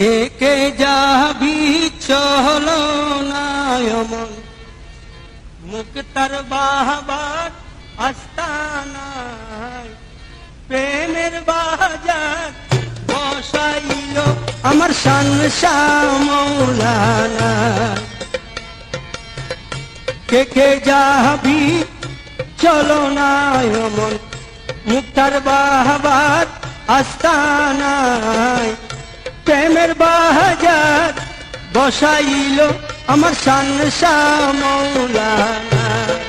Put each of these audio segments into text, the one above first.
কে কে যাবি চলো নায়মন মুক্তার বাহবার আস্তানায়, প্রেমের বাজার বসাইল আমার শানসা মৌলানা। কে কে যাবি চলো নায়মন মুক্তার বাহবার আস্তানায় প্রেমের বাজার বসাইল আমার সান মৌলানা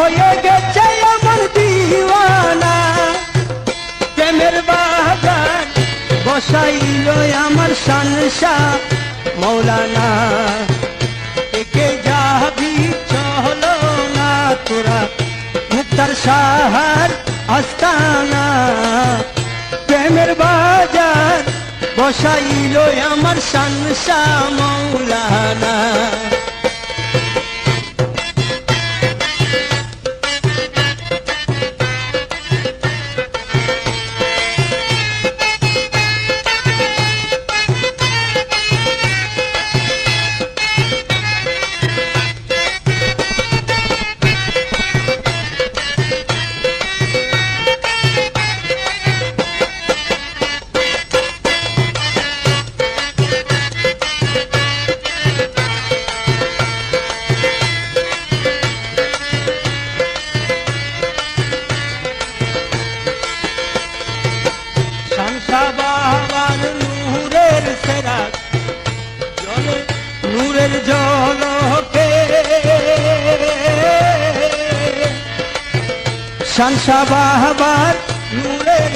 হয়ে গেছে আমার দিওয়ানা। প্রেমের বাগান বসাইল আমার সানসা মৌলানা। একে যাবি চলো না তোরা মুক্তার সাহার আস্তানা। প্রেমের বাজার বসাইল আমার সানসা মৌলানা। শামসা বাবার নূরের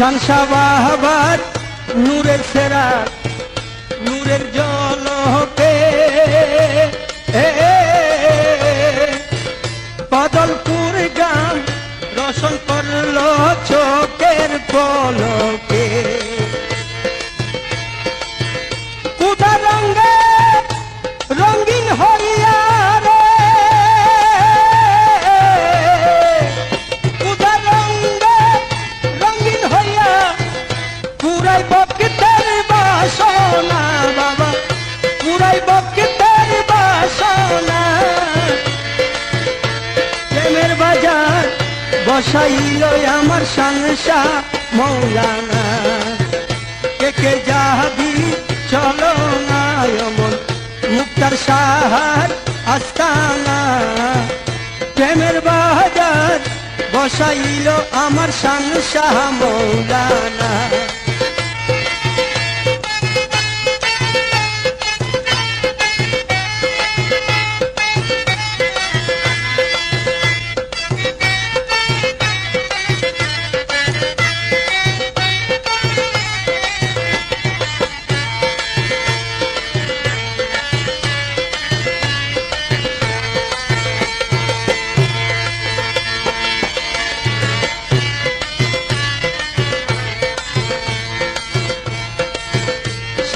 শানসাবাহাবার নূরের সেরা নূরের জলকে বদলপুর গান রসন করল চোখের পলকে। বসাইল আমার সংসা মৌলানা। কে যাবি, চলো না অমন। মুক্তার সাহার আস্তানা। প্রেমের বাজার বসাইল আমার সংসা মৌলানা।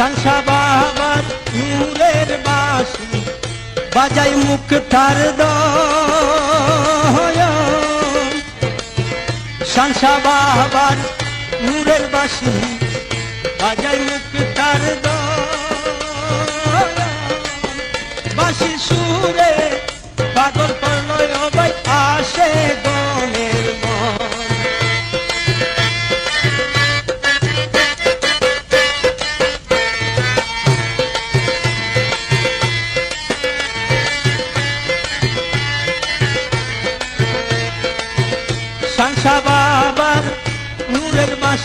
সংসা বাবার নূরের বাসি বাজাই মুখ তার সংসা বাবার নূরের বাসি বাজাই মুখ তার বাসি সুরে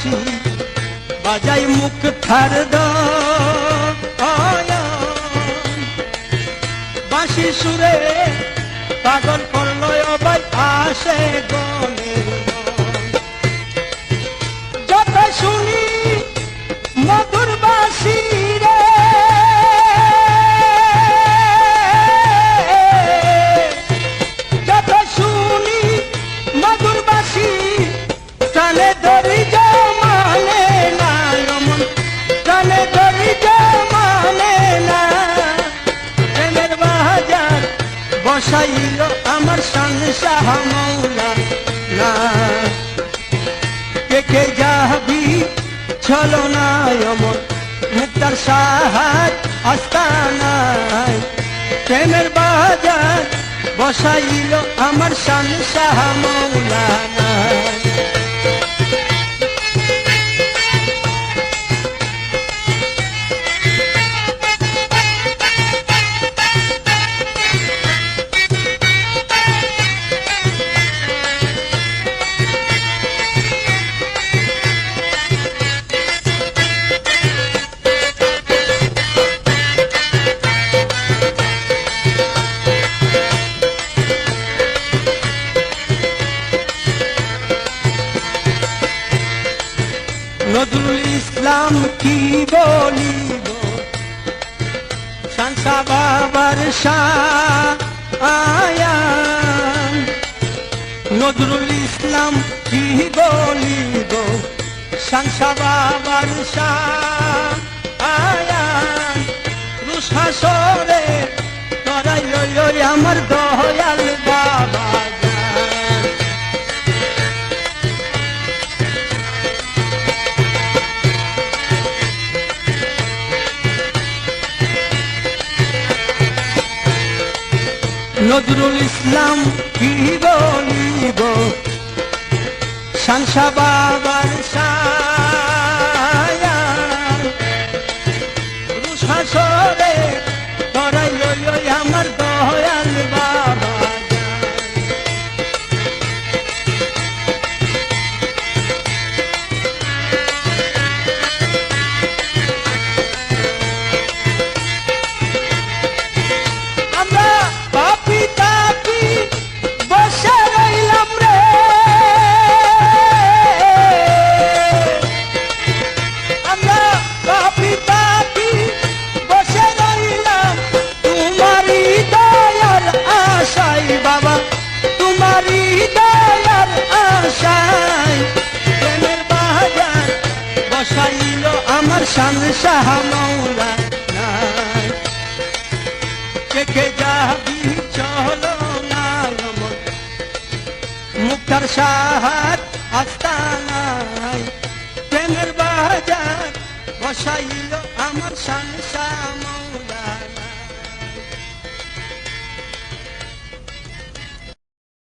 নূরের বাজাই মুখ থার বাঁশি সুরে পাগল করল ভাই আসে গনের সংসাহ মৌলা না। কে কে যাবি চলো না অমর মুক্তার সাহার আস্তানায়। প্রেমের বাজার বসাইল আমার সংসাহ মৌলানা নজরুল ইসলাম কি বলিব সাংসা বাবার আয়ান নজরুল ইসলাম কি বলিব সাংসা বাবার আয়ান রুশাসরে নজরুল ইসলাম কি বলিব সংসা বাবার রুশাসরে হাসান শাহ মৌলানা কে যাবি চলো না মুক্তার শাহাত আস্তানায় কেনের বাজার বসাইল আমার শান শাহ